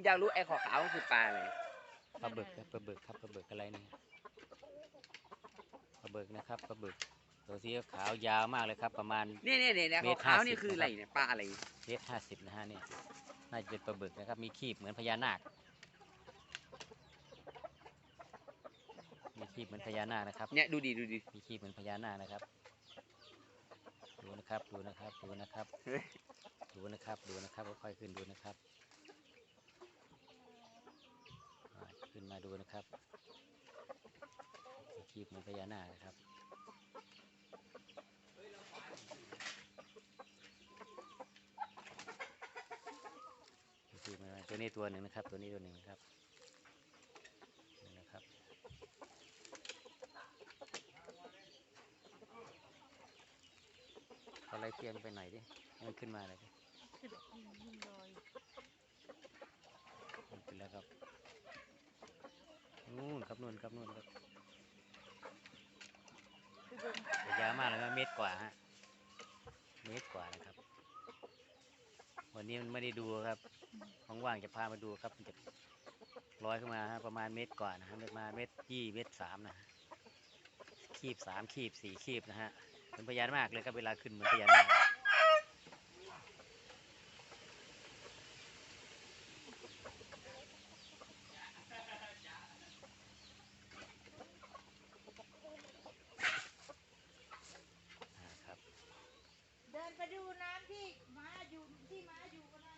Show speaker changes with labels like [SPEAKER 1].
[SPEAKER 1] ผมอยากรู้ไอ้ขอขาวมันคือปลาอะไร
[SPEAKER 2] ปลาบึกครับปลาบึกครับปลาบึกอะไรนี่ปลาบึกนะครับปลาบึกตัวสีขาว ยาวมากเลยครับ ประมาณ
[SPEAKER 1] เนี่ยเนี่ยเนี่ย
[SPEAKER 2] เม
[SPEAKER 1] ขอ
[SPEAKER 2] ตร
[SPEAKER 1] ขาวนี่
[SPEAKER 2] 50
[SPEAKER 1] คืออะไรเนี่ยปลาอะไร
[SPEAKER 2] เมตรห้าสิบนะฮะเนี่ยน่าจะเป็นปลาบึกนะครับ มีขีบเหมือนพญานาค มีขีบเหมือนพญานาคนะครับ
[SPEAKER 1] เนี่ยดูดิดูดิ
[SPEAKER 2] มีขีบเหมือนพญานาคนะครับ ดูนะครับ ดูนะครับ ดูนะครับ
[SPEAKER 1] เฮ้ย
[SPEAKER 2] ดูนะครับ ดูนะครับ ค่อยๆขึ้นดูนะครับอ่าขึ้นมา ดูนะครับมีบเหมือนพญานาคนะครับมีบมือนตัวนี้ตัวหนึ่งนะครับ ตัวนี้ตัวหนึ่งนะครับนี่นะครับเอาอะไรเทียนไปหน่อยดิมันขึ้นมาเลยดิ
[SPEAKER 3] คือแบบยิ่งลอย
[SPEAKER 2] มันขึ้นแล้วครับ นครับนู่นครับนู่นครับ
[SPEAKER 3] คือเยา
[SPEAKER 2] วมากเลยนะเมตรกว่าฮะเมตรกว่านะครับ วันนี้มันไม่ได้ดูครับว่างๆจะพามาดูครับมันจะลอยขึ้นมาฮะประมาณเมตรกว่านะฮะประมาณเมตรยี่เมตรสามนะขีบสามขีบสี่ขีบนะฮะเป็นพญานมาคเลยครับเวลาขึ้นเหมือนพญานมาค
[SPEAKER 4] ดูน้ำที่มาอยู่ที่มาอยู่กัน